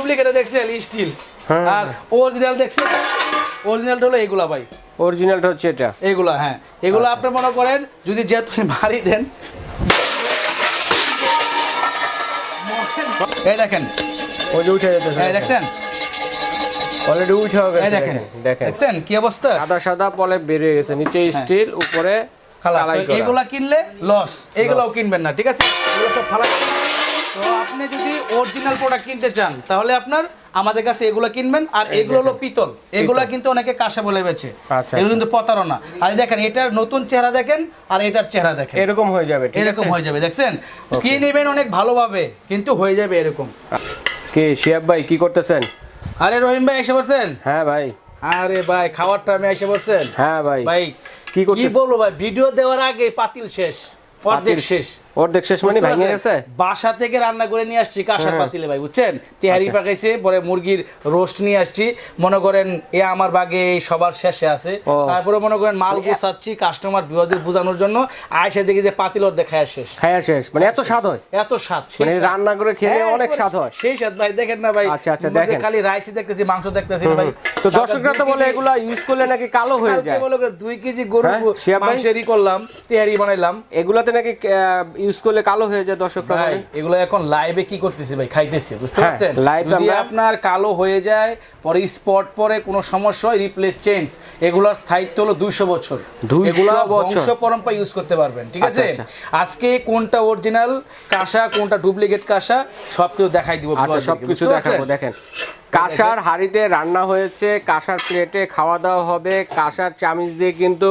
ডুপ্লিকেটে দেখছেন স্টিল। হ্যাঁ। আর অরিজিনাল দেখছেন অরিজিনালটা হলো এগুলা ভাই। অরিজিনালটা হচ্ছে এটা। এগুলা হ্যাঁ। এগুলো আপনি মনে করেন যদি ভারী দেন। এই দেখেন। ওই যে উঠে যেতেছে এই দেখছেন অলরেডি উঠে হবে এই দেখেন। দেখেন। দেখছেন কি অবস্থা? সাদা সাদা পলে বেরিয়ে গেছে। নিচে স্টিল উপরে এগুলা কিনলে লস এগুলাও কিনবেন না ঠিক আছে? এগুলো সব ফালা তো আপনি যদি অরিজিনাল প্রোডাক্ট কিনতে চান তাহলে আপনার আমাদের কাছে এগুলো কিনবেন আর এগুলো হলো পিতল। এগুলা কিন্তু অনেকে কাঁসা বলে বেছে আচ্ছা, এগুলো কিন্তু প্রতারণা। আর দেখেন এটার নতুন চেহারা দেখেন আর এটার চেহারা দেখেন। এরকম হয়ে যাবে এরকম হয়ে যাবে দেখছেন? কি নেবেন অনেক ভালোভাবে কিন্তু হয়ে যাবে এরকম। কি শিয়াব ভাই কি করতেছেন? আরে রহিম ভাই এসে পড়ছেন হ্যাঁ ভাই। আরে ভাই খাওয়ার টাইমে এসে পড়ছেন হ্যাঁ ভাই। ভাই কি কি বলব ভাই ভিডিও দেওয়ার আগে পাতিল শেষ অর্ধেক পাতিল- শেষ। অর্ধেক শেষ মানে ভেঙে গেছে? বাসা থেকে রান্না করে নিয়ে আসছি কাঁসার হ্যাঁ। পাতিলে ভাই বুঝছেন? তেহারি আচ্ছা। পাকাইছে পরে মুরগির রোস্ট নিয়ে আসছি। মনে করেন এ আমার বাগে সবার শেষে আছে। তারপরে মনে করেন মাল গোছাচ্ছি কাস্টমার বিবাদের বোঝানোর জন্য। আয়সা দেখি যে পাতিল অর্ধেক খায় শেষ। খায়া শেষ। মানে এত স্বাদ হয়? এত স্বাদ মানে রান্না করে খেলে হ্যাঁ, অনেক স্বাদ হয়। সেই স্বাদ ভাই দেখেন না ভাই। আচ্ছা, আচ্ছা, দেখেন। খালি রাইসই দেখতেছি মাংস দেখতেছি ভাই। তো দর্শকরা তো বলে এগুলা ইউজ করলে নাকি কালো হয়ে যায়? বলো করে দুই কেজি গরু হ্যাঁ? মাংসেরই করলাম তেহারি বানাইলাম। এগুলাতে নাকি ইউজ করলে কালো হয়ে যায় দর্শকরা ভাই এগুলো এখন লাইভে কি করতেছি ভাই? খাইতেছি বুঝতে হ্যাঁ, পারছেন? যদি আপনার কালো হয়ে যায় পরে স্পট পরে কোনো সমস্যা হয় রিপ্লেস চেঞ্জ এগুলোর স্থায়িত্ব হলো দুইশো বছর। এগুলো। বংশ পরম্পরা ইউজ করতে পারবেন ঠিক আচ্ছা, আছে? আচ্ছা। আজকে কোনটা অরিজিনাল কাঁসা কোনটা ডুপ্লিকেট কাঁসা সব কিছু দেখাই দিব আচ্ছা সবকিছু? দেখাবো দেখেন। কাঁসার হাঁড়িতে রান্না হয়েছে কাঁসার প্লেটে খাওয়া দাওয়া হবে কাঁসার চামিচ দিয়ে কিন্তু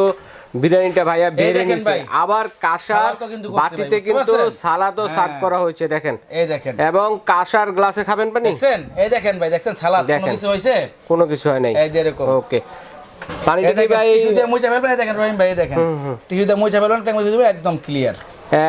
বিরিয়ানিটা ভাইয়া বেড়ে নিছে। আবার কাঁসার বাটিতে কিন্তু? সালাদও সার্ভ হ্যাঁ। করা হয়েছে দেখেন। এই দেখেন। এবং কাঁসার গ্লাসে খাবেন পানি? দেখেন এই দেখেন ভাই দেখেন সালাদ? কোনো। কিছু হইছে কোনো কিছু হয় নাই। এই দেখো ওকে। পানি দেখেন ভাই টিস্যু দিয়ে মুছে ফেলবেন দেখেন রহিম ভাই দেখেন। টিস্যু দিয়ে মুছে ফেলবেন একদম ক্লিয়ার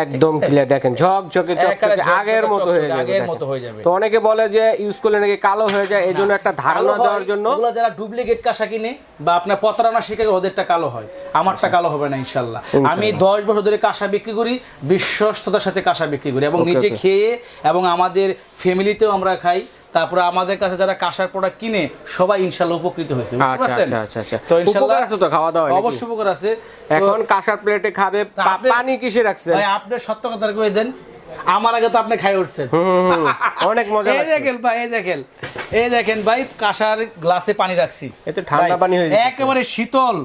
একদম ক্লিয়ার দেখেন ঝকঝকে চকচকে ঝকঝকে আগের মতো হয়ে যাবে আগের মতো হয়ে যাবে। তো অনেকে বলে যে ইউজ করলে নাকি কালো হয়ে যায় এই জন্য একটা ধারণা দেওয়ার জন্য ওগুলো যারা ডুপ্লিকেট কাঁসা কিনে বা আপনার প্রতারণা শিখে ওদেরটা কালো হয়। আমারটা কালো হবে না ইনশাল্লাহ। আমি দশ বছর ধরে কাঁসা বিক্রি করি বিশ্বস্ততার সাথে কাঁসা বিক্রি করি এবং নিজে খেয়ে এবং আমাদের ফ্যামিলিতেও আমরা খাই। তারপরে আমাদের কাছে যারা কাঁসার প্রোডাক্ট কিনে সবাই ইনশাল্লাহ উপকৃত হয়েছে আচ্ছা? আচ্ছা আচ্ছা তো ইনশাল্লাহ উপকার আছে তো খাওয়া দাওয়া নাকি? উপকার আছে। এখন কাঁসার প্লেটে খাবে পানি কিসে রাখছেন? ভাই আপনি সত্য কথা কয়ে দেন আমার আগে তো আপনি খাই উঠছেন। অনেক মজা এই দেখেন ভাই এই দেখেন এই দেখেন ভাই কাঁসার গ্লাসে পানি রাখছি। এতে ঠান্ডা পানি হয়ে। একেবারে শীতল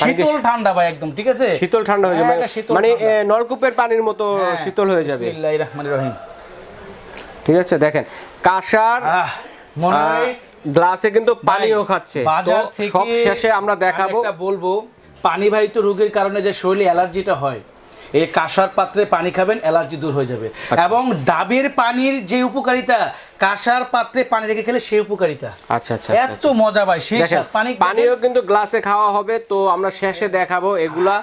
শীতল ঠান্ডা ভাই একদম ঠিক আছে? শীতল ঠান্ডা হয়ে যাবে। হ্যাঁ, মানে নলকূপের পানির মতো হ্যাঁ, শীতল হয়ে যাবে। বিসমিল্লাহির রহমানির রহিম। ঠিক আছে দেখেন কাঁসার গ্লাসে কিন্তু পানিও খাচ্ছে। সব শেষে আমরা দেখাবো। বলব পানি বাহিত রোগের কারণে যে শরীরে অ্যালার্জিটা হয় এই কাঁসার পাত্রে পানি খাবেন অ্যালার্জি দূর হয়ে যাবে। আচ্ছা। এবং ডাবের পানির যে উপকারিতা কাঁসার পাত্রে পানি রেখে খেলে সেই উপকারিতা। আচ্ছা আচ্ছা এত আচ্ছা। মজা ভাই সেই পানি পানিও কিন্তু গ্লাসে খাওয়া হবে তো আমরা শেষে দেখাবো এগুলা।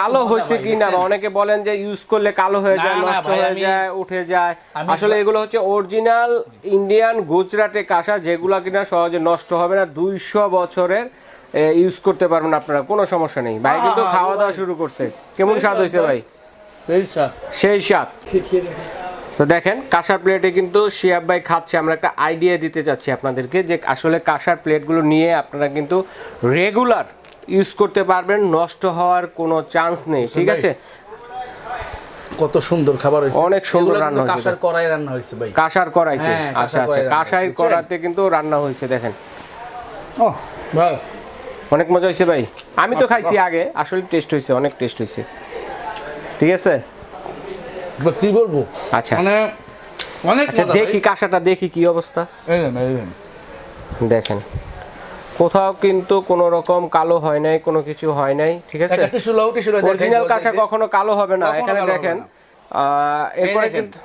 কালো হয়েছে ভাই, কি না বা অনেকে বলেন যে ইউজ করলে কালো হয়ে যায় নষ্ট হয়ে যায় উঠে যায়। আসলে এগুলো হচ্ছে অরিজিনাল ইন্ডিয়ান গুজরাটে কাঁসা যেগুলো কিনা সহজে নষ্ট হবে না দুইশো বছরের ইউজ করতে পারবেন আপনারা কোনো সমস্যা নেই। ভাই কিন্তু খাওয়া দাওয়া শুরু করছে। কেমন স্বাদ হয়েছে ভাই? সেই স্বাদ। সেই স্বাদ। তো দেখেন কাঁসার প্লেটে কিন্তু শিয়াব ভাই খাচ্ছে। আমরা একটা আইডিয়া দিতে চাচ্ছি আপনাদেরকে যে আসলে কাঁসার প্লেটগুলো নিয়ে আপনারা কিন্তু রেগুলার ইউজ করতে পারবেন নষ্ট হওয়ার কোনো চান্স নেই ঠিক আছে? কত সুন্দর খাবার হয়েছে। অনেক সুন্দর রান্না হয়েছে কাঁসার কড়াই রান্না হয়েছে ভাই। কাঁসার কড়াইতে? হ্যাঁ, আচ্ছা আচ্ছা কাঁসাই কড়াতে কিন্তু রান্না হয়েছে দেখেন। ও ভাই। অনেক মজা হয়েছে ভাই। আমি তো খাইছি আগে আসলে টেস্ট হয়েছে অনেক টেস্ট হয়েছে। ঠিক আছে? কি বলব? আচ্ছা। মানে অনেক আচ্ছা দেখি কাঁসাটা দেখি কি অবস্থা। দেখেন। কোথাও কিন্তু কোনো রকম কালো হয় নাই কোনো কিছু হয় নাই ঠিক আছে? অরিজিনাল কাঁসা কখনো কালো হবে না এখানে দেখেন এরপরে কিন্তু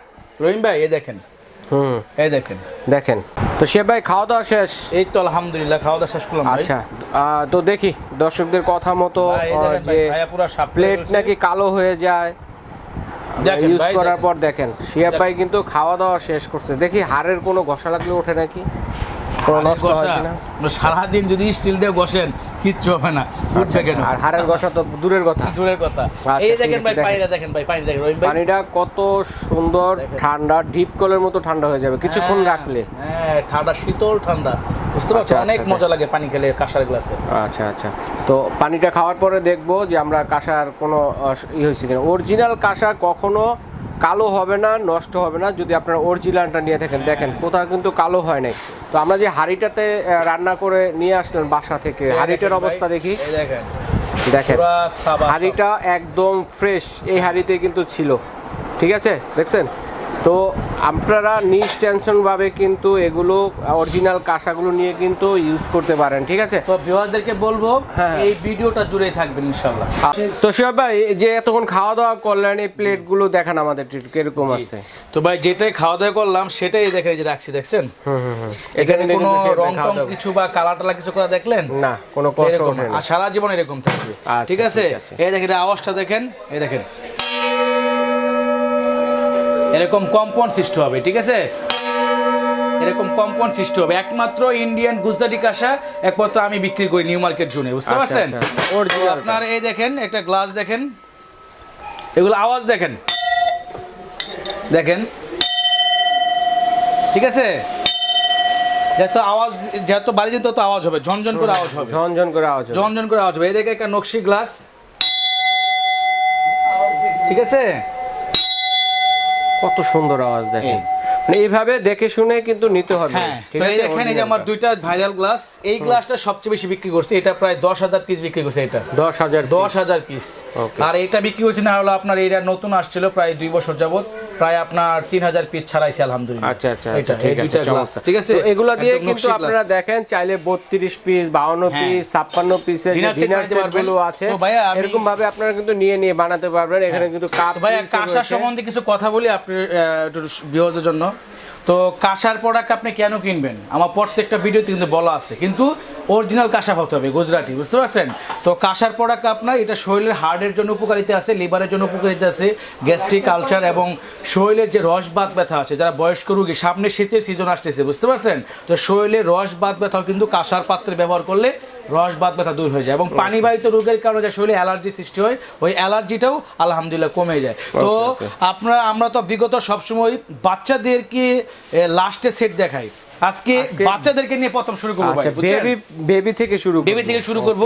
রহিম ভাই এই দেখেন। হুম। এই দেখেন। দেখেন। তো সে ভাই খাওয়া দাওয়া শেষ? এই তো আলহামদুলিল্লাহ খাওয়া দাওয়া শেষ করলাম আচ্ছা তো দেখি দর্শকদের কথা মতো যে সাপ প্লেট নাকি কালো হয়ে যায় দেখেন ইউজ করার পর দেখেন। শিয়াব ভাই কিন্তু খাওয়া দাওয়া শেষ করছে। দেখি হাড়ের কোনো ঘষা লাগলে ওঠে নাকি? নষ্ট হয় কিনা? সারাদিন যদি স্টিল দিয়ে বসেন কিচ্ছু হবে না। উঠবে কেন? আর হাড়ের ঘষা তো দূরের কথা। দূরের কথা। আচ্ছা, এই দেখেন ভাই পানিটা দেখেন ভাই পানি দেখেন। রহিম ভাই। পানিটা কত সুন্দর ঠান্ডা ডিপ কলের মতো ঠান্ডা হয়ে যাবে। কিছুক্ষণ হ্যাঁ, রাখলে। হ্যাঁ ঠান্ডা শীতল ঠান্ডা। বুঝতে পারছ আচ্ছা, অনেক আচ্ছা, মজা লাগে পানি খেলে কাঁসার গ্লাসে। আচ্ছা আচ্ছা। তো পানিটা খাওয়ার পরে দেখব যে আমরা কাঁসার কোনো ই হয়েছে কিনা। অরিজিনাল কাঁসা কখনো কালো হবে না নষ্ট হবে না। যদি আপনারা অরিজিনালটা নিয়ে থাকেন দেখেন কোথাও কিন্তু কালো হয় নাই। তো আমরা যে হাঁড়িটাতে রান্না করে নিয়ে আসলেন বাসা থেকে হাড়িটার অবস্থা দেখি। দেখেন। দেখেন হাঁড়িটা একদম ফ্রেশ এই হাঁড়িতে কিন্তু ছিল। ঠিক আছে? দেখছেন? তো আপনারা নিজ টেনশনভাবে কিন্তু এগুলো অরিজিনাল কাঁসাগুলো নিয়ে কিন্তু ইউজ করতে পারেন ঠিক আছে? তো ভিউয়ারদেরকে বলব হ্যাঁ। এই ভিডিওটা জুড়ে থাকবেন ইনশাআল্লাহ। তো শিব ভাই যে এতক্ষণ খাওয়া দাওয়া করলেন এই প্লেটগুলো দেখান আমাদের একটু কীরকম আছে? তো ভাই যেটাই খাওয়া দাওয়া করলাম সেটাই দেখেন এই যে রাখছি দেখছেন? হুম হুম হুম এখানে কোনো রং টং কিছু বা কালার টালা কিছু করে দেখলেন? না কোনো কষ্ট আর সারা জীবন এরকম থাকবে। আচ্ছা, ঠিক আছে? এই দেখেন আওয়াজটা দেখেন এই দেখেন। এরকম কম্পাউন্ড সৃষ্টি হবে ঠিক আছে? এরকম কম্পাউন্ড সৃষ্টি হবে। একমাত্র ইন্ডিয়ান গুজরাটি কাঁসা একমাত্র আমি বিক্রি করি নিউ মার্কেট জুনে বুঝতে আচ্ছা, পারছেন? আচ্ছা। তো আপনার এই দেখেন একটা গ্লাস দেখেন। এগুলো আওয়াজ দেখেন। দেখেন। ঠিক আছে? যত আওয়াজ যত বাড়ি দিন তত আওয়াজ হবে ঝনঝন করে আওয়াজ হবে। ঝনঝন করে আওয়াজ। ঝনঝন করে আওয়াজ হবে। এই দেখে একটা নকশি গ্লাস ঠিক আছে? কত সুন্দর আওয়াজ দেখেন। মানে এইভাবে দেখে শুনে কিন্তু নিতে হবে। হ্যাঁ ঠিক তো এই দেখেন এই যে আমার দুইটা ভাইরাল গ্লাস এই গ্লাসটা সবচেয়ে বেশি বিক্রি করছে এটা প্রায় দশ হাজার পিস বিক্রি করছে এটা। দশ হাজার দশ হাজার পিস আর এটা বিক্রি করছে না হলো আপনার এটা নতুন আসছিল প্রায় দুই বছর যাবত প্রায় আপনার তিন হাজার পিস ছাড়াইছে আলহামদুলিল্লাহ। আচ্ছা আচ্ছা আচ্ছা ঠিক আছে এগুলো দিয়ে কিন্তু আপনারা দেখেন চাইলে বত্রিশ পিস বাউন্ন হ্যাঁ। পিস ছাপ্পান্ন পিসের Dinner set ডিনার বানাতে সেট পারবেন। গুলো আছে ভাইয়া এরকম ভাবে আপনারা কিন্তু নিয়ে নিয়ে বানাতে পারবেন। এখানে কিন্তু কাপ ভাই কাঁসার সম্বন্ধে কিছু কথা বলি আপনি বিহজের জন্য। তো কাঁসার প্রোডাক্ট আপনি কেন কিনবেন? আমার প্রত্যেকটা ভিডিওতে কিন্তু বলা আছে, কিন্তু অরিজিনাল কাঁসা হতে হবে, গুজরাটি, বুঝতে পারছেন? তো কাঁসার প্রোডাক্ট আপনার, এটা শরীরের হার্টের জন্য উপকারিতা আছে, লিভারের জন্য উপকারিতা আছে গ্যাস্ট্রিক কালচার এবং শরীরের যে রস বাত ব্যথা আছে, যারা বয়স্ক রুগী, সামনে শীতের সিজন আসতেছে, বুঝতে পারছেন? তো শরীরের রস বাত ব্যথাও কিন্তু কাঁসার পাত্রে ব্যবহার করলে রস বাত ব্যথা দূর হয়ে যায় এবং পানিবাহিত রোগের কারণে যে শরীরে অ্যালার্জি সৃষ্টি হয় ওই অ্যালার্জিটাও আলহামদুলিল্লাহ কমে যায়। তো আপনারা আমরা তো বিগত সবসময় বাচ্চাদেরকে লাস্টে সেট দেখাই। আজকে বাচ্চাদেরকে নিয়ে প্রথম শুরু করব আচ্ছা বেবি বেবি থেকে শুরু বেবি থেকে শুরু করব।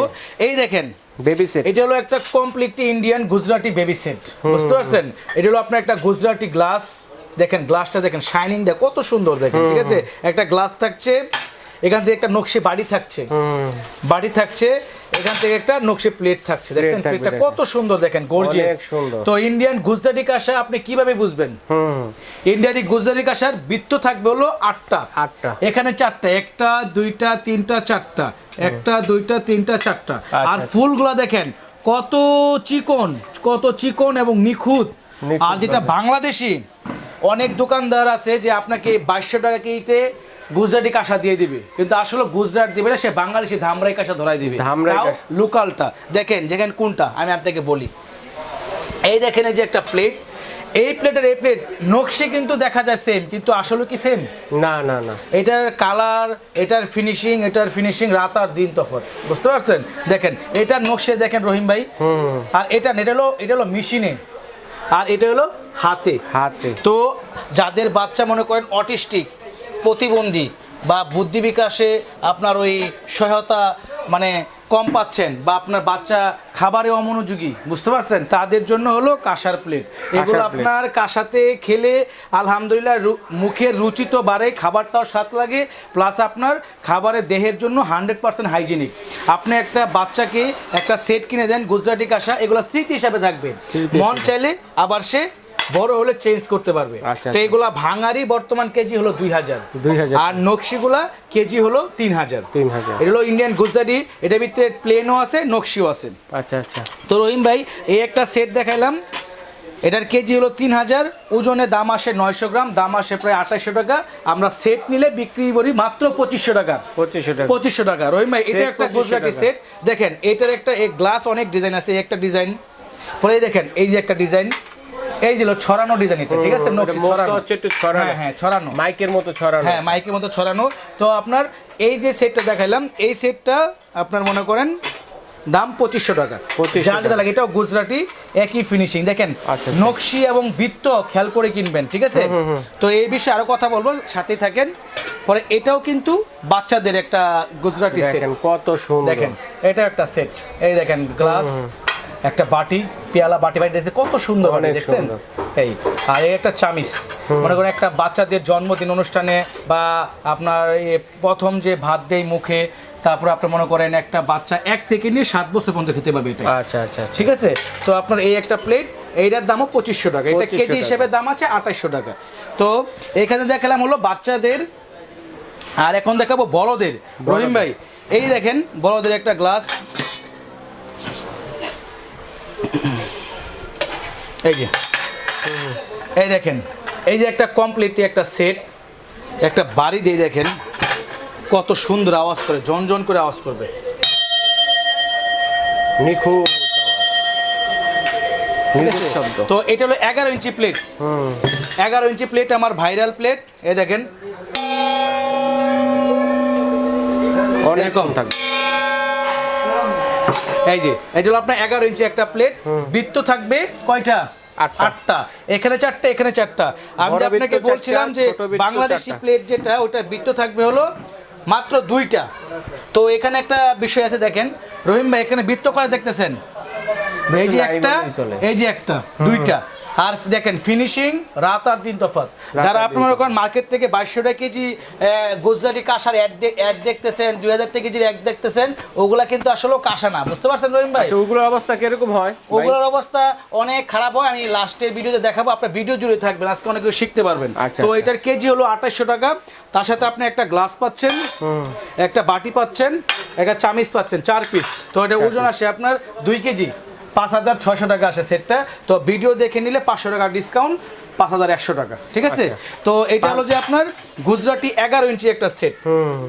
এই দেখেন বেবি সেট এটা হলো একটা complete Indian Gujarati baby set বুঝতে পারছেন? এটা হলো আপনার একটা গুজরাটি গ্লাস দেখেন গ্লাসটা দেখেন শাইনিং দেখ কত সুন্দর দেখেন ঠিক আছে? একটা গ্লাস থাকছে এখান থেকে একটা নকশি বাড়ি থাকছে। বাড়ি থাকছে এখান থেকে একটা নকশি প্লেট থাকছে। থাকবে, প্লেটটা কত সুন্দর দেখেন গর্জিয়াস তো ইন্ডিয়ান গুজরাটি কাঁসা আপনি কীভাবে বুঝবেন? হুম। ইন্ডিয়ানি গুজরাটি কাঁসার বৃত্ত থাকবে হলো আটটা। আটটা। এখানে চারটা একটা দুইটা তিনটা চারটা। একটা দুইটা তিনটা চারটা। আর আচ্ছা। ফুলগুলা দেখেন কত চিকন কত চিকন এবং নিখুঁত। নিখুঁত আর যেটা বাংলাদেশি অনেক দোকানদার আছে যে আপনাকে বাইশশো টাকা কেজিতে গুজরাটি কাঁসা দিয়ে দিবে। কিন্তু আসলে গুজরাট দিবে না সে বাংলাদেশি ধামরাই কাঁসা ধরাই দিবে। লোকালটা দেখেন যেখানে কোনটা আমি আপনাকে বলি। এই দেখেন এই যে একটা প্লেট এই প্লেটের এই প্লেট নকশি কিন্তু দেখা যায় সেম কিন্তু আসলে কি সেম না না না। এটার কালার এটার ফিনিশিং এটার ফিনিশিং রাত আর দিন তফাৎ। বুঝতে পারছেন? দেখেন এটার নকশে দেখেন রহিম ভাই। আর এটা এটা হলো এটা হলো মেশিনে আর এটা হলো হাতে। হাতে। তো যাদের বাচ্চা মনে করেন অটিস্টিক প্রতিবন্ধী বা বুদ্ধি বিকাশে আপনার ওই সহায়তা মানে কম পাচ্ছেন বা আপনার বাচ্চা খাবারে অমনোযোগী বুঝতে পারছেন? তাদের জন্য হলো কাঁসার প্লেট এগুলো আপনার কাঁসাতে খেলে আলহামদুলিল্লাহ মুখের রুচি তো বাড়ে খাবারটাও স্বাদ লাগে প্লাস আপনার খাবারের দেহের জন্য হান্ড্রেড পার্সেন্ট হাইজেনিক আপনি একটা বাচ্চাকে একটা সেট কিনে দেন গুজরাটি কাঁসা এগুলো স্মৃতি হিসাবে থাকবে। মন চাইলে আবার সে বড় হলে চেঞ্জ করতে পারবে। আচ্ছা, তো আচ্ছা। এগুলা ভাঙারি বর্তমান কেজি হলো দুই হাজার। আর নকশিগুলা কেজি হলো তিন হাজার। তিন হাজার। এটা হলো ইন্ডিয়ান গুজরাটি এটার ভিতরে প্লেনও আছে নকশিও আছে। আচ্ছা আচ্ছা। তো রহিম ভাই এই একটা সেট দেখাইলাম। এটার কেজি হলো তিন হাজার ওজনে দাম আসে নয়শো গ্রাম দাম আসে প্রায় আঠাশশো টাকা। আমরা সেট নিলে বিক্রি করি মাত্র পঁচিশশো টাকা। পঁচিশশো টাকা। পঁচিশশো টাকা। রহিম ভাই এটা একটা 2500 গুজরাটি সেট দেখেন এটার একটা গ্লাস অনেক ডিজাইন আছে একটা ডিজাইন পরে দেখেন এই যে একটা ডিজাইন এই যে ছড়ানো ডিজাইন এটা ঠিক আছে? নকশি ছড়ানো। হচ্ছে একটু ছড়ানো। হ্যাঁ হ্যাঁ ছড়ানো। মাইকের মতো ছড়ানো। হ্যাঁ মাইকের মতো ছড়ানো। তো আপনার এই যে সেটটা দেখাইলাম এই সেটটা আপনার মনে করেন দাম পঁচিশশো টাকা। 2500 যার লাগে এটাও গুজরাটি একই ফিনিশিং দেখেন? আচ্ছা, নকশি এবং বৃত্ত খেয়াল করে কিনবেন ঠিক আছে? তো এই বিষয়ে আরও কথা বলব সাথে থাকেন। পরে এটাও কিন্তু বাচ্চাদের একটা গুজরাটি সেট কত সুন্দর। দেখেন এটা একটা সেট এই দেখেন গ্লাস একটা বাটি পেয়ালা বাটি বাটি দেখতে কত সুন্দর বাটি দেখছেন। এই আর এই একটা চামিস মনে করেন একটা বাচ্চাদের জন্মদিন অনুষ্ঠানে বা আপনার এই প্রথম যে ভাত দেয় মুখে তারপর আপনি মনে করেন একটা বাচ্চা এক থেকে নিয়ে সাত বছর পর্যন্ত খেতে পারবে এটা। আচ্ছা আচ্ছা আচ্ছা। ঠিক আছে? তো আপনার এই একটা প্লেট এইটার দামও পঁচিশশো টাকা। এটা কেজি হিসেবে দাম আছে আঠাশশো টাকা। তো এখানে দেখালাম হলো বাচ্চাদের আর এখন দেখাবো বড়দের। রহিম ভাই এই দেখেন বড়দের একটা গ্লাস এই যে। এই দেখেন এই যে একটা কমপ্লিট একটা সেট একটা বাড়ি দিয়ে দেখেন কত সুন্দর আওয়াজ করে জন জন করে আওয়াজ করবে। তো এটা হলো এগারো ইঞ্চি প্লেট এগারো ইঞ্চি প্লেট আমার ভাইরাল প্লেট এই দেখেন। অনেক কম থাকবে। এই যে এটা হলো আপনার এগারো ইঞ্চি একটা প্লেট বৃত্ত থাকবে কয়টা? আটটা। এখানে চারটা এখানে চারটা। আমি আপনাকে বলছিলাম যে বাংলাদেশি প্লেট যেটা ওটা বৃত্ত থাকবে হলো মাত্র দুইটা। তো এখানে একটা বিষয় আছে দেখেন। রহিম ভাই এখানে বৃত্ত করে দেখতেছেন? এই যে একটা এই যে একটা দুইটা। আর দেখেন ফিনিশিং রাত আর দিন তফাৎ। যারা আপনার ওখানে মার্কেট থেকে বাইশশো টাকা কেজি গুজরাটি কাঁসার অ্যাড অ্যাড দেখতেছেন দুই হাজার টাকা কেজির এক দেখতেছেন ওগুলা কিন্তু আসলে কাঁসা না। বুঝতে পারছেন রহিম ভাই? আচ্ছা ওগুলোর অবস্থা কীরকম হয়? ওগুলোর অবস্থা অনেক খারাপ হয়। আমি লাস্টের ভিডিওতে দেখাবো আপনার ভিডিও জুড়ে থাকবেন আজকে অনেক কিছু শিখতে পারবেন। আচ্ছা, তো আচ্ছা। এটার কেজি হলো আঠাশশো টাকা। তার সাথে আপনি একটা গ্লাস পাচ্ছেন একটা বাটি পাচ্ছেন একটা চামিচ পাচ্ছেন চার পিস তো এটা ওজন আসে আপনার দুই কেজি। পাঁচ হাজার ছয়শো টাকা আসে সেটটা। তো ভিডিও দেখে নিলে পাঁচশো টাকা ডিসকাউন্ট পাঁচ হাজার একশো টাকা ঠিক আছে? তো এটা হলো যে আপনার গুজরাটি এগারো ইঞ্চি একটা সেট হুম।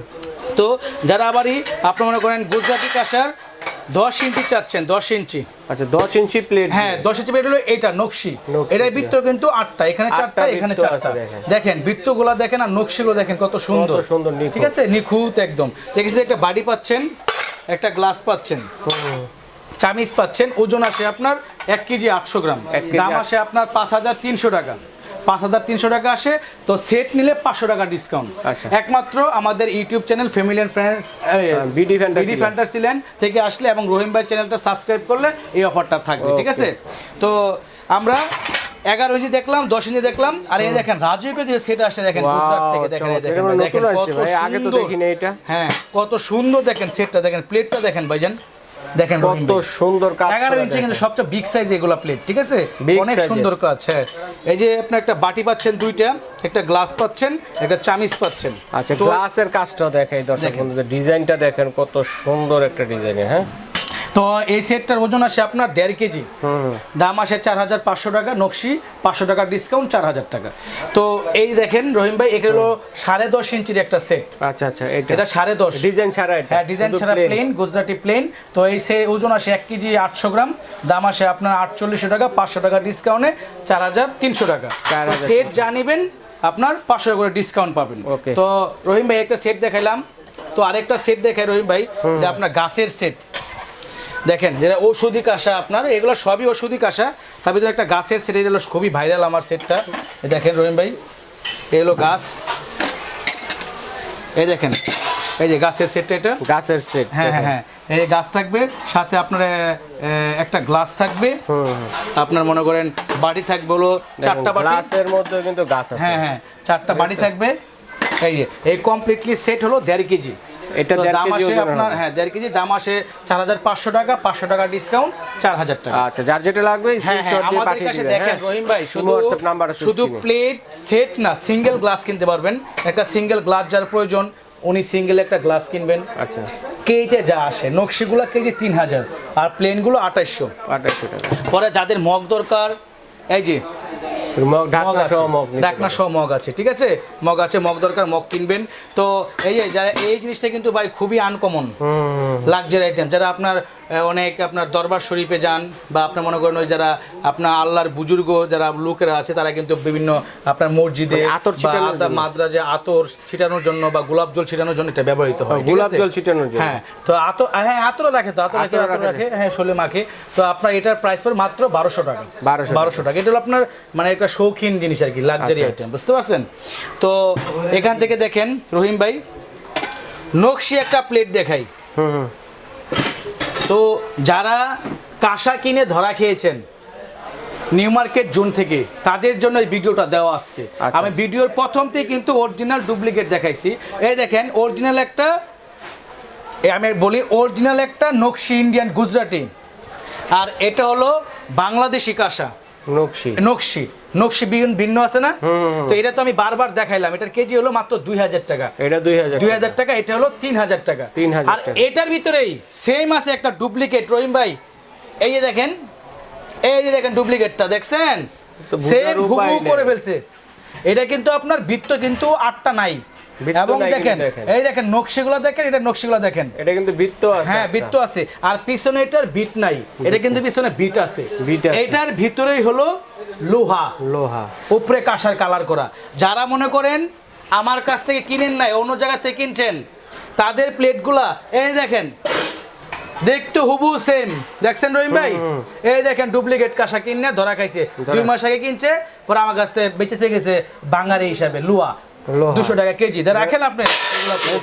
তো যারা আবারই আপনি মনে করেন গুজরাটি কাঁসার দশ ইঞ্চি চাচ্ছেন দশ ইঞ্চি। আচ্ছা দশ ইঞ্চি প্লেট হ্যাঁ দশ ইঞ্চি বেড হলো এটা নকশি। এটার বৃত্ত কিন্তু আটটা এখানে চারটা এখানে চারটা। দেখেন। দেখেন বৃত্তগুলো দেখেন আর নকশিগুলো দেখেন কত সুন্দর। সুন্দর, ঠিক আছে? নিখুঁত একদম। দেখেছি একটা বাড়ি পাচ্ছেন একটা গ্লাস পাচ্ছেন। চামিচ পাচ্ছেন ওজন আসে আপনার এক কেজি আটশো গ্রাম। দাম আসে আপনার পাঁচ হাজার তিনশো টাকা। পাঁচ হাজার তিনশো টাকা আসে তো সেট নিলে পাঁচশো টাকা ডিসকাউন্ট আচ্ছা। একমাত্র আমাদের YouTube channel family and friends BD Fantasyland থেকে আসলে এবং রহিম ভাই চ্যানেলটা সাবস্ক্রাইব করলে এই অফারটা থাকবে ঠিক আছে? তো আমরা এগারো ইঞ্চি দেখলাম দশ ইঞ্চি দেখলাম আর এই দেখেন রাজুকে যে সেট আসে দেখেন গুজরাট থেকে দেখেন। দেখেন দেখেন কত সুন্দর। হ্যাঁ কত সুন্দর দেখেন সেটটা দেখেন প্লেটটা দেখেন ভাইজান। দেখেন কত সুন্দর কাজ এগারো করা ইঞ্চি কিন্তু দেখেন। সবচেয়ে বিগ সাইজ এগুলো প্লেট ঠিক আছে? অনেক সুন্দর কাজ হ্যাঁ। এই যে আপনি একটা বাটি পাচ্ছেন দুইটা একটা গ্লাস পাচ্ছেন একটা চামিচ পাচ্ছেন। আচ্ছা গ্লাসের কাজটা দেখাই দর্শক দেখেন। বন্ধুদের ডিজাইনটা দেখেন কত সুন্দর একটা ডিজাইন হ্যাঁ? তো এই সেটটার ওজন আসে আপনার দেড় কেজি। দাম আসে চার হাজার পাঁচশো টাকা নকশি পাঁচশো টাকা ডিসকাউন্ট চার হাজার টাকা। তো এই দেখেন রহিম ভাই এখানে হলো সাড়ে দশ ইঞ্চির একটা সেট আচ্ছা আচ্ছা এটা এটা সাড়ে দশ। ডিজাইন ছাড়া হ্যাঁ ডিজাইন ছাড়া প্লেন গুজরাটি প্লেন তো এই সে ওজন আসে এক কেজি আটশো গ্রাম। দাম আসে আপনার আটচল্লিশশো টাকা পাঁচশো টাকা ডিসকাউন্টে চার হাজার তিনশো টাকা। সেট যা নিবেন আপনার পাঁচশো করে ডিসকাউন্ট পাবেন. তো রহিম ভাই একটা সেট দেখাইলাম। তো আরেকটা সেট দেখাই রহিম ভাই এটা আপনার গাছের সেট দেখেন যেটা ঔষধি কাঁসা আপনার এগুলো সবই ঔষধি কাঁসা। তার ভিতরে একটা গাছের সেট এটা খুবই ভাইরাল আমার সেটটা দেখেন রহিম ভাই এই হলো গাছ। এই দেখেন এই যে গাছের সেটটা এটা। গাছের সেট হ্যাঁ হ্যাঁ হ্যাঁ এই গাছ থাকবে সাথে আপনার একটা গ্লাস থাকবে। আপনার মনে করেন বাটি থাকবে হলো চারটা বাটি। গ্লাসের মধ্যে কিন্তু গাছ আছে। হ্যাঁ হ্যাঁ চারটা বাটি থাকবে। এই যে এই কমপ্লিটলি সেট হলো দেড় কেজি। এটা দাম কেজি আসে আপনার হ্যাঁ দেড় কেজি দাম আসে চার হাজার পাঁচশো টাকা পাঁচশো টাকা ডিসকাউন্ট চার হাজার টাকা। আচ্ছা যার যেটা লাগবে হ্যাঁ হ্যাঁ স্ক্রিনশট দিয়ে আমাদের কাছে দেখেন হ্যাঁ রহিম ভাই শুধু হোয়াটসঅ্যাপ নাম্বার শুধু প্লেট সেট না সিঙ্গেল গ্লাস কিনতে পারবেন। একটা সিঙ্গেল গ্লাস যার প্রয়োজন উনি সিঙ্গেল একটা গ্লাস কিনবেন। আচ্ছা। কেজিতে যা আসে নকশিগুলো কেজি তিন হাজার আর প্লেনগুলো আঠাশশো টাকা। পরে যাদের মগ দরকার এই যে মগ মগ আছে। সহ মগ নিতে ডাকনা সহ মগ আছে ঠিক আছে? মগ আছে মগ দরকার মগ কিনবেন। তো এই যারা এই জিনিসটা কিন্তু ভাই খুবই আনকমন লাক্সারি আইটেম যারা আপনার অনেক আপনার দরবার শরীফে যান বা আপনার মনে করেন ওই যারা আপনার আল্লাহর বুজুর্গ যারা লোকেরা আছে তারা কিন্তু বিভিন্ন আপনার মসজিদে মানে আতর মাদ্রাজে আতর ছিটানোর জন্য বা গোলাপ জল ছিটানোর জন্য এটা ব্যবহৃত হয় ঠিক গোলাপ জল ছিটানোর জন্য। হ্যাঁ তো আতর হ্যাঁ আতরও রাখে তো আতর রাখে আতর রাখে হ্যাঁ শোলে মাখে। তো আপনার এটার প্রাইস পড়ে মাত্র বারোশো টাকা। 1200 টাকা। বারোশো টাকা। এটা হলো আপনার মানে একটা শৌখিন জিনিস আর কি লাক্সারি আচ্ছা, আইটেম বুঝতে পারছেন? তো এখান থেকে দেখেন রহিম ভাই নকশি একটা প্লেট দেখাই। হুম হুম। তো যারা কাঁসা কিনে ধরা খেয়েছেন নিউ মার্কেট জুন থেকে তাদের জন্য এই ভিডিওটা দেওয়া আজকে। আচ্ছা। আমি ভিডিওর প্রথম থেকে কিন্তু অরিজিনাল ডুপ্লিকেট দেখাইছি। এই দেখেন অরিজিনাল একটা আমি বলি অরিজিনাল একটা নকশি ইন্ডিয়ান গুজরাটি। আর এটা হলো বাংলাদেশি কাঁসা। নকশি। নকশি। নকশি ভিন্ন আছে না। তো এটা তো আমি বারবার দেখাইলাম। এটার কেজি হলো মাত্র দুই হাজার টাকা। এটা দুই হাজার দুই হাজার টাকা এটা হলো তিন হাজার টাকা। 3000 আর এটার ভিতরেই সেম আছে একটা ডুপ্লিকেট রহিম ভাই এই যে দেখেন এই যে দেখেন ডুপ্লিকেটটা দেখছেন? সেম হুবহু করে ফেলছে। এটা কিন্তু আপনার বৃত্ত কিন্তু আটটা নাই। এবং দেখেন এই দেখেন নকশিগুলো দেখেন এটা নকশিগুলো দেখেন। এটা কিন্তু বৃত্ত আছে হ্যাঁ। বৃত্ত আছে। আর পিছনে এটার বিট নাই। এটা কিন্তু পিছনে বিট আছে। বিট আছে। এটার ভিতরেই হলো লোহা। লোহা। উপরে কাঁসার কালার করা। যারা মনে করেন আমার কাছ থেকে কিনেন নাই অন্য জায়গা থেকে কিনছেন তাদের প্লেটগুলা এই দেখেন দেখতে হুবু সেম দেখছেন রহিম ভাই? এই দেখেন ডুপ্লিকেট কাঁসা কিনে ধরা খাইছে। দুই মাস আগে কিনছে পরে আমার কাছ থেকে বেঁচেছে গেছে বাঙালি হিসাবে লুয়া লোহা। দুশো টাকা কেজি। তা রাখেন আপনি।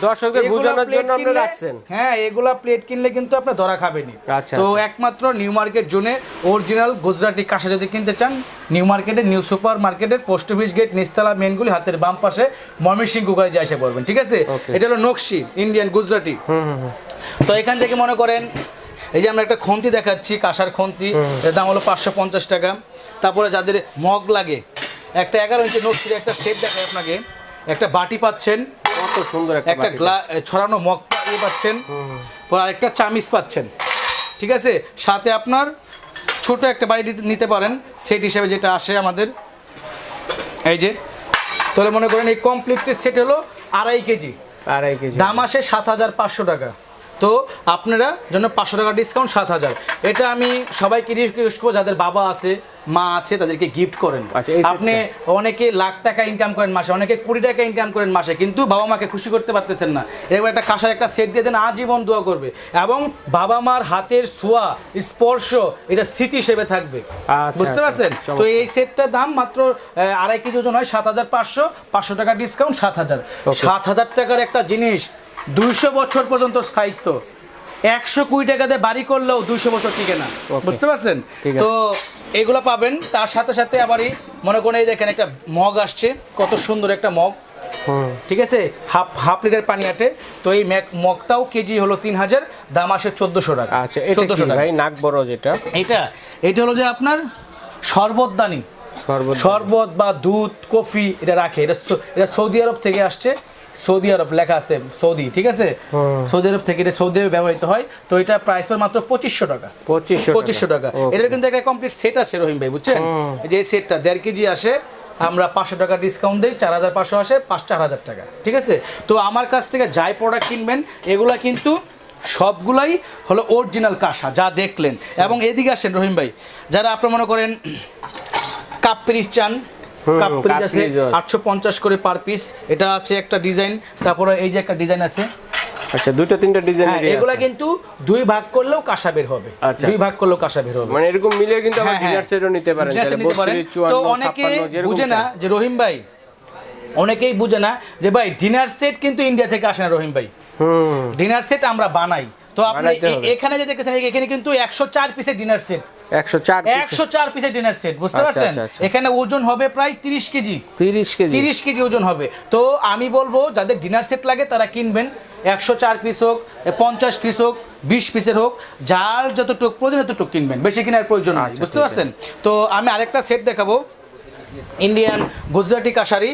দর্শকদের বোঝানোর জন্য আপনি রাখছেন। হ্যাঁ এগুলা প্লেট কিনলে কিন্তু আপনি ধরা খাবেনি আচ্ছা, তো আচ্ছা। একমাত্র নিউ মার্কেট জোনে অরিজিনাল গুজরাটি কাঁসা যদি কিনতে চান নিউ মার্কেটের নিউ সুপার মার্কেটের পোস্ট অফিস গেট নিস্তালা মেনগুলি হাতের বাম পাশে ময়মনসিংহ কুকারে যায় এসে পড়বেন ঠিক আছে? এটা হলো নকশি ইন্ডিয়ান গুজরাটি। তো এখান থেকে মনে করেন এই যে আমরা একটা খন্তি দেখাচ্ছি কাঁসার খন্তি এর দাম হলো পাঁচশো পঞ্চাশ টাকা। তারপরে যাদের মগ লাগে একটা এগারো ইঞ্চি নকশির একটা সেট দেখায় আপনাকে। একটা বাটি পাচ্ছেন। কত সুন্দর একটা ছড়ানো মগ পাচ্ছেন। পর আরেকটা চামিচ পাচ্ছেন। ঠিক আছে? সাথে আপনার ছোট একটা বাড়ি নিতে পারেন। সেট হিসাবে যেটা আসে আমাদের। এই যে তাহলে মনে করেন এই কমপ্লিট সেট হলো আড়াই কেজি। আড়াই কেজি। দাম আসে সাত হাজার পাঁচশো টাকা। তো আপনারা জন্য পাঁচশো টাকা ডিসকাউন্ট সাত হাজার। এটা আমি সবাইকে রিকোয়েস্ট করব যাদের বাবা আছে মা আছে তাদেরকে গিফট করেন। আচ্ছা, আপনি অনেকে লাখ টাকা ইনকাম করেন মাসে অনেকে কুড়ি টাকা ইনকাম করেন মাসে কিন্তু বাবা মাকে খুশি করতে পারতেছেন না। এরকম একটা কাঁসার একটা সেট দিয়ে দেন আজীবন দোয়া করবে। এবং বাবা মার হাতের ছোঁয়া স্পর্শ এটা স্মৃতি হিসেবে থাকবে। আচ্ছা, বুঝতে আচ্ছা, পারছেন? তো এই সেটটার দাম মাত্র আড়াই কেজি ওজন হয় সাত হাজার পাঁচশো পাঁচশো টাকা ডিসকাউন্ট সাত হাজার। সাত হাজার টাকার একটা জিনিস দুইশো বছর পর্যন্ত স্থায়িত্ব। একশো কুড়ি টাকা দিয়ে বাড়ি করলেও দুইশো বছর টিকে না। বুঝতে পারছেন? তো এগুলো পাবেন তার সাথে সাথে আবারই মনে করেন এই দেখেন একটা মগ আসছে কত সুন্দর একটা মগ। ঠিক আছে? হাফ হাফ লিটার পানি আটে। তো এই ম্যাক- মগটাও কেজি হলো তিন হাজার দাম আসে চোদ্দোশো টাকা। আচ্ছা চোদ্দোশো টাকা। ভাই নাক বড় যেটা? এটা এটা হলো যে আপনার শরবতদানি শরবত বা দুধ কফি এটা রাখে। এটা এটা সৌদি আরব থেকে আসছে। সৌদি আরব লেখা আছে সৌদি ঠিক আছে? সৌদি আরব থেকে এটা সৌদি আরবে ব্যবহৃত হয় তো এটা প্রাইস পড়ে মাত্র পঁচিশশো টাকা। পঁচিশশো পঁচিশশো টাকা. এটার কিন্তু একটা কমপ্লিট সেট আছে রহিম ভাই বুঝছেন? এই যে সেটটা দেড় কেজি আসে আমরা পাঁচশো টাকা ডিসকাউন্ট দিই চার হাজার পাঁচশো আসে পাঁচ চার হাজার টাকা ঠিক আছে? তো আমার কাছ থেকে যাই প্রোডাক্ট কিনবেন এগুলা কিন্তু সবগুলাই হলো অরিজিনাল কাঁসা যা দেখলেন। এবং এদিকে আসেন রহিম ভাই যারা আপনার মনে করেন কাপ পিরিচ চান আছে। আটশো করে পার পিস এটা আছে একটা ডিজাইন তারপরে এই যে একটা ডিজাইন আছে আচ্ছা তিনটা ডিজাইন হ্যাঁ এগুলা কিন্তু দুই ভাগ করলেও কাঁসা বের হবে আচ্ছা। দুই ভাগ করলেও কাঁসা বের হবে মানে এরকম মিলে কিন্তু হ্যাঁ। ডিনার সেটও নিতে পারেন তাহলে নিতে পারেন। 32, তো অনেকে বুঝে না যে রহিম ভাই অনেকেই বুঝে না যে ভাই ডিনার সেট কিন্তু ইন্ডিয়া থেকে আসে না রহিম ভাই ডিনার সেট আমরা বানাই তো আপনি। এখানে যে দেখেছেন এখানে কিন্তু একশো চার পিসের ডিনার সেট একশো চার একশো চার পিসের ডিনার সেট বুঝতে আচ্ছা, পারছেন? আচ্ছা, আচ্ছা। এখানে ওজন হবে প্রায় তিরিশ কেজি। তিরিশ কেজি। তিরিশ কেজি ওজন হবে। তো আমি বলব যাদের ডিনার সেট লাগে তারা কিনবেন। একশো চার পিস হোক পঞ্চাশ পিস হোক বিশ পিসের হোক যার যতটুক প্রয়োজন ততটুক কিনবেন। বেশি কেনার প্রয়োজন নেই বুঝতে পারছেন? তো আমি আরেকটা সেট দেখাবো। ইন্ডিয়ান গুজরাটি কাশারি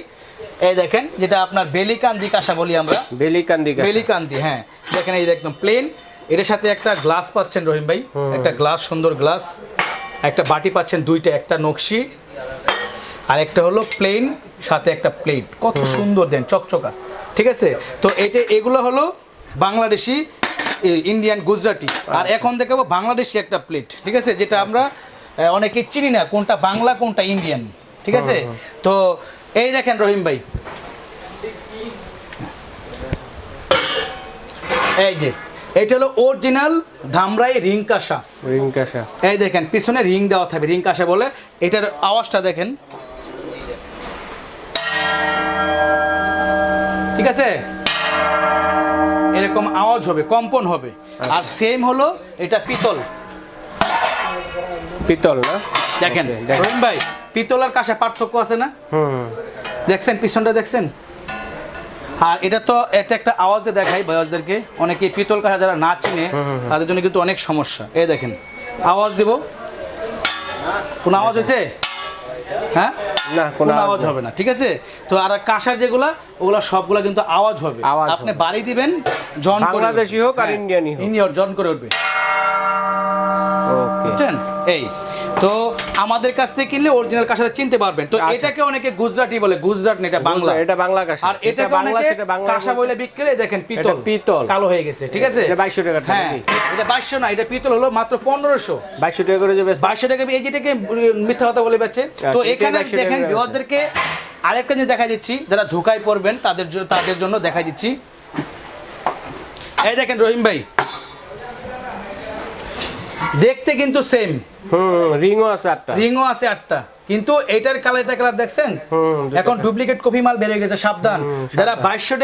এই দেখেন যেটা আপনার বেলিকান্দি কাঁসা বলি আমরা। বেলিকান্দি বেলিকান্দি হ্যাঁ। দেখেন এই একদম প্লেন এটার সাথে একটা গ্লাস পাচ্ছেন রহিম ভাই। একটা গ্লাস সুন্দর গ্লাস একটা বাটি পাচ্ছেন দুইটা একটা নকশি। আর একটা হলো প্লেন সাথে একটা প্লেট কত সুন্দর দেন চকচকা। ঠিক আছে? তো এটা এগুলো হলো বাংলাদেশি ইন্ডিয়ান গুজরাটি। আর এখন দেখাবো বাংলাদেশি একটা প্লেট ঠিক আছে? যেটা আমরা অনেকে চিনি না কোনটা বাংলা কোনটা ইন্ডিয়ান ঠিক আছে? তো এই দেখেন রহিম ভাই। এই যে এটা হলো অরিজিনাল ধামরাই রিং কাঁসা রিং কাঁসা এই দেখেন পিছনে রিং দেওয়া থাকবে রিং কাঁসা বলে। এটার আওয়াজটা দেখেন। ঠিক আছে? এরকম আওয়াজ হবে কম্পন হবে। আর সেম হলো এটা পিতল। পিতল না? দেখেন। ভাই পিতল আর কাঁসা পার্থক্য আছে না। দেখছেন পিছনটা দেখছেন? আর এটা তো এটা একটা আওয়াজ দিয়ে দেখাই বয়সদেরকে অনেকে পিতল কাঁসা যারা না চিনে তাদের জন্য কিন্তু অনেক সমস্যা। এই দেখেন আওয়াজ দিব। কোনো আওয়াজ হয়েছে? হ্যাঁ? না কোনো আওয়াজ হবে না ঠিক আছে? তো আর কাঁসার যেগুলা ওগুলা সবগুলা কিন্তু আওয়াজ হবে। আপনি। বাড়ি দিবেন জন করে বাংলাদেশি হোক আর ইন্ডিয়ানই হোক। ইন্ডিয়ান জন করে উঠবে। বুঝছেন? এই তো আমাদের কাছ থেকে কিনলে অরিজিনাল কাঁসাটা চিনতে পারবেন। তো আচ্ছা। এটাকে অনেকে গুজরাটি বলে গুজরাট না এটা বাংলা। এটা বাংলা কাঁসা। আর এটা বাংলা সেটা বাংলা কাঁসা বলে বিক্রি করে দেখেন পিতল পিতল। কালো হয়ে গেছে ঠিক আছে? এটা 2200 টাকার হ্যাঁ এটা বাইশশো না এটা পিতল হলো মাত্র পনেরোশো। বাইশশো টাকা করে যাবে। বাইশশো টাকা এই যেটাকে মিথ্যা কথা বলে বেচে। তো এখানে 2200 দেখেন টাকা আরেকটা জিনিস দেখা দিচ্ছি যারা ধোকায় পড়বেন তাদের জ- তাদের জন্য দেখা দিচ্ছি। এই দেখেন রহিম ভাই। দেখতে কিন্তু সেম হুম রিংও আছে আটটা। রিংও আছে আটটা। কিন্তু এটার কালার এটা কালার দেখছেন এখন ডুপ্লিকেট কপি মাল বেড়ে গেছে সাবধান। যারা বাইশশো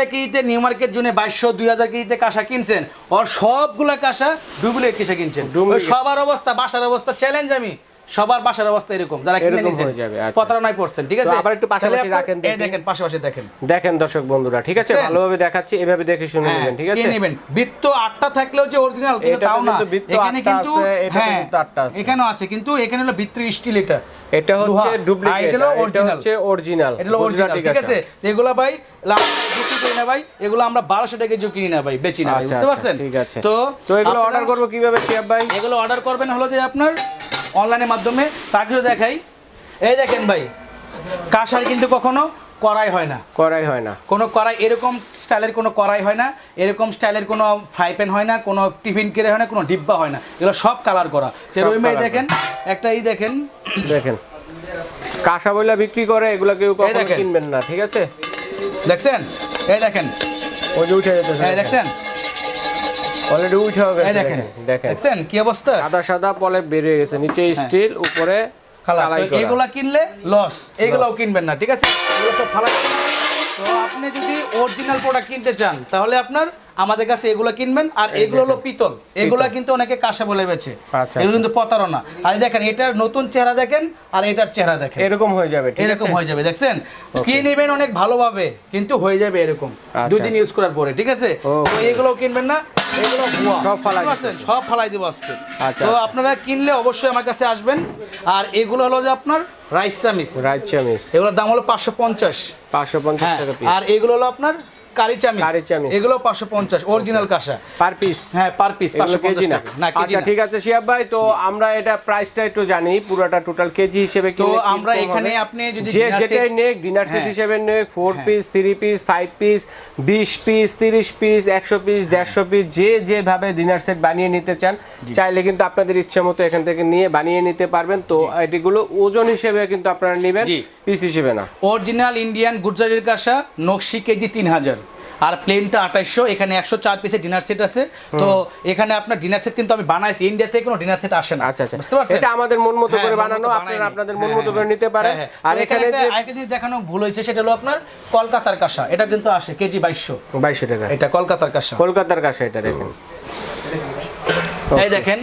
নিউ মার্কেট জুনে বাইশশো দুই হাজার কেজিতে কাঁসা কিনছেন ওর সবগুলা কাঁসা ডুপ্লিকেট কিসে কিনছেন। সবার অবস্থা বাসার অবস্থা চ্যালেঞ্জ আমি। সবার বাসার অবস্থা এরকম যারা কিনে নিছেন হয়ে আচ্ছা। প্রতারণায় পড়ছেন ঠিক আছে? আবার একটু পাশাপাশি রাখেন এই দেখি। দেখেন পাশাপাশি দেখেন। দেখেন দর্শক বন্ধুরা ঠিক আছে? ভালোভাবে দেখাচ্ছি এভাবে দেখে শুনে হ্যাঁ, নেবেন ঠিক আছে? নেবেন। বৃত্ত আটটা থাকলেও যে অরিজিনাল কিন্তু তাও না। এখানে কিন্তু হ্যাঁ আটটা আছে। এখানেও আছে কিন্তু এখানে হলো বৃত্ত স্টিল এটা। এটা হচ্ছে ডুপ্লিকেট এটা হলো original। হচ্ছে অরিজিনাল এটা হলো অরিজিনাল ঠিক আছে? এগুলা ভাই না ভাই এগুলো আমরা বারোশো টাকা কেজি কিনি না ভাই বেচি না আচ্ছা বুঝতে আচ্ছা, পারছেন? ঠিক আছে। তো তো এগুলো অর্ডার করব কীভাবে ভাই? এগুলো অর্ডার করবেন হলো যে আপনার অনলাইনের মাধ্যমে তাকে দেখাই এই দেখেন ভাই কাঁসার কিন্তু কখনো কড়াই হয় না। করাই হয় না। কোনো কড়াই এরকম স্টাইলের কোনো কড়াই হয় না এরকম স্টাইলের কোনো ফ্রাই প্যান হয় না কোনো টিফিন কেড়ে হয় না কোনো ডিব্বা হয় না এগুলো সব কালার করা। যে দেখেন একটা এই দেখেন। দেখেন। কাঁসা বইলা বিক্রি করে এগুলো কেউ কখনো। কিনবেন না ঠিক আছে? দেখছেন? এই দেখেন। ওই যে উঠে যেতেছে এই দেখছেন? অলরেডি উঠে হবে। এই দেখেন দেখেন কি অবস্থা? সাদা সাদা পলে বেরিয়ে গেছে নিচে স্টিল উপরে। এগুলা কিনলে লস এগুলাও কিনবেন না ঠিক আছে? এগুলো সব ফালাই তো আপনি যদি অরিজিনাল প্রোডাক্ট কিনতে চান তাহলে আপনার আমাদের কাছে এগুলো কিনবেন আর এগুলো হলো পিতল। এগুলা কিন্তু অনেকে কাঁসা বলে বেছে। আচ্ছা, এগুলো কিন্তু প্রতারণা। আর দেখেন এটার নতুন চেহারা দেখেন আর এটার চেহারা দেখেন। এরকম হয়ে যাবে এরকম হয়ে যাবে দেখছেন? কি নেবেন অনেক ভালোভাবে কিন্তু হয়ে যাবে এরকম। আচ্ছা, দুই দিন আচ্ছা। ইউজ করার পরে ঠিক আছে? তো এগুলো কিনবেন না এগুলো ভুয়া। সব ফালাই বুঝতে সব ফালাই দিব আজকে। আচ্ছা, তো আচ্ছা। আপনারা কিনলে অবশ্যই আমার কাছে আসবেন। আর এগুলো হলো যে আপনার রাইস চামিস রাইট চামিস এগুলোর দাম হলো পাঁচশো পঞ্চাশ। পাঁচশো পঞ্চাশ হ্যাঁ টাকা আর এগুলো হলো আপনার কারি কারি চামিচ। এগুলো পাঁচশো পঞ্চাশ অরিজিনাল কাঁসা। পার পিস হ্যাঁ পার পিস এগুলো পাঁচশো কেজি পঞ্চাশ না। টাকা। না আচ্ছা ঠিক আছে শিয়াব ভাই তো আমরা এটা প্রাইসটা একটু জানি পুরোটা টোটাল কেজি হিসেবে তো আমরা এখানে আপনি যদি যেটাই নেক ডিনার সেট হ্যাঁ। হিসেবে নেক ফোর হ্যাঁ। Piece three piece five piece বিশ পিস তিরিশ পিস একশো পিস দেড়শো পিস যে যেভাবে ডিনার সেট বানিয়ে নিতে চান চাইলে কিন্তু আপনাদের ইচ্ছে মতো এখান থেকে নিয়ে বানিয়ে নিতে পারবেন। তো এটিগুলো ওজন হিসেবে কিন্তু আপনারা নেবেন পিস হিসেবে না। অরিজিনাল ইন্ডিয়ান গুজরাটের কাঁসা নকশি কেজি তিন হাজার। আর প্লেনটা আঠাইশশো এখানে একশো চার পিসের ডিনার সেট আছে। তো এখানে আপনার ডিনার সেট কিন্তু আমি বানাইছি ইন্ডিয়া থেকে কোনো ডিনার সেট আসে না। আচ্ছা আচ্ছা। বুঝতে পারছেন? এটা আমাদের মন মতো হ্যাঁ, করে বানানো আপনারা আপনাদের মন হ্যাঁ, মতো করে নিতে পারেন। হ্যাঁ, হ্যাঁ। আর এখানে যে আরেকটা জিনিস দেখানো ভুল হয়েছে সেটা হলো আপনার কলকাতার কাঁসা। এটা কিন্তু আসে কেজি বাইশশো। বাইশশো টাকা। এটা কলকাতার কাঁসা। কলকাতার কাছে এটা দেখেন। এই দেখেন।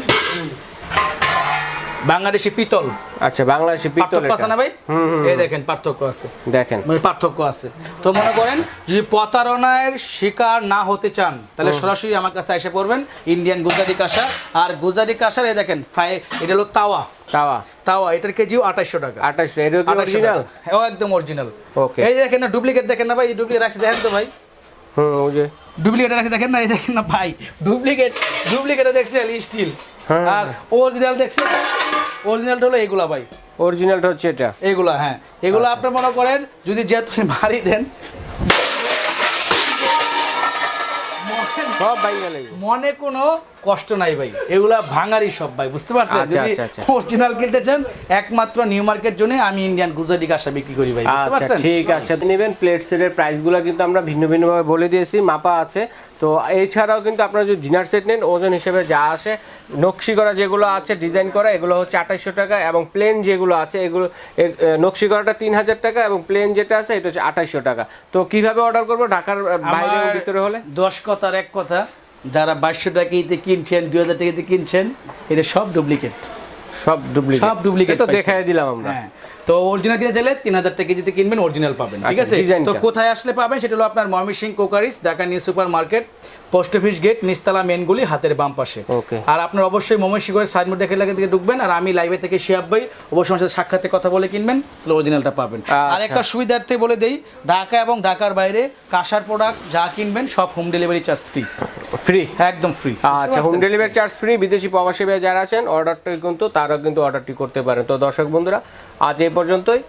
বাংলাদেশি পিতল। আচ্ছা বাংলাদেশি পিতল পার্থক্য আছে না ভাই? এই দেখেন পার্থক্য আছে। দেখেন। মানে পার্থক্য আছে। তো মনে করেন যদি প্রতারণার শিকার না হতে চান তাহলে সরাসরি আমার কাছে এসে পড়বেন ইন্ডিয়ান গুজরাটি কাঁসা। আর গুজরাটি কাঁসার এই দেখেন ফ্রাই এটা হলো তাওয়া। তাওয়া। তাওয়া এটার কেজিও আঠাইশশো টাকা। আঠাশ এটা কি অরিজিনাল হ্যাঁ ও একদম অরিজিনাল ওকে এই দেখেন না ডুপ্লিকেট দেখেন না ভাই ডুপ্লিকেট রাখছি দেখেন তো ভাই। হুম ওই যে। ডুপ্লিকেট রাখছি দেখেন না এই দেখেন না ভাই। ডুপ্লিকেট ডুপ্লিকেটে দেখছেন স্টিল হ্যাঁ, আর অরিজিনাল দেখছেন অরিজিনালটা হলো এগুলা ভাই। অরিজিনালটা হচ্ছে এটা। এগুলা হ্যাঁ। এগুলো আচ্ছা। আপনি মনে করেন যদি যেহেতু ভারী দেন সব ভাই মনে কোনো কষ্ট নাই ভাই। এগুলা ভাঙারই সব ভাই বুঝতে পারছেন? আচ্ছা, যদি আচ্ছা, আচ্ছা। অরিজিনাল কিনতে চান একমাত্র নিউ মার্কেট জন্য আমি ইন্ডিয়ান গুজরাটি কাঁসা বিক্রি করি ভাই বুঝতে আচ্ছা পারছেন? ঠিক আছে। নেবেন প্লেট সেটের প্রাইসগুলো কিন্তু আমরা ভিন্ন ভিন্নভাবে বলে দিয়েছি মাপা আছে। তো এছাড়াও কিন্তু আপনারা যদি ডিনার সেট নেন ওজন হিসেবে যা আসে নকশি করা যেগুলো আছে ডিজাইন করা এগুলো হচ্ছে আঠাইশশো টাকা এবং প্লেন যেগুলো আছে এগুলো নকশি করাটা তিন হাজার টাকা এবং প্লেন যেটা আছে এটা হচ্ছে আঠাইশশো টাকা। তো কীভাবে অর্ডার করব? ঢাকার বাইরে ভিতরে হলে? দশ কথার এক কথা। যারা বাইশশো টাকাতে কিনছেন দুই হাজার টাকাতে কিনছেন এটা সব ডুপ্লিকেট সব ডুপ্লিকেট সব ডুপ্লিকেট তো। দেখাই দিলাম আমরা। হ্যাঁ। তো অরিজিনাল কিনতে চাইলে তিন হাজার টাকা কেজিতে কিনবেন অরিজিনাল পাবেন ঠিক আচ্ছা, আছে? তো কোথায় আসলে পাবেন? সেটা হলো আপনার Mymensingh crockeries Dhaka New Super Market post office gate নিস্তালা মেনগুলি হাতের বাম পাশে। আর আপনার অবশ্যই ময়মনসিংহের সাইনবোর্ড দেখে লাগে থেকে ঢুকবেন আর আমি লাইভে থেকে শিয়াব ভাই অবশ্যই আমার সাথে সাক্ষাতে কথা বলে কিনবেন তাহলে অরিজিনালটা পাবেন। আর আচ্ছা। একটা সুবিধার্থে বলে দেই ঢাকা এবং ঢাকার বাইরে কাঁসার প্রোডাক্ট যা কিনবেন সব home delivery charge free free একদম ফ্রি আচ্ছা হোম ডেলিভারি চার্জ ফ্রি বিদেশি প্রবাসী ভাই যারা আছেন অর্ডারটি কিন্তু তারাও কিন্তু অর্ডারটি করতে পারেন। তো দর্শক বন্ধুরা আজ এই পর্যন্তই।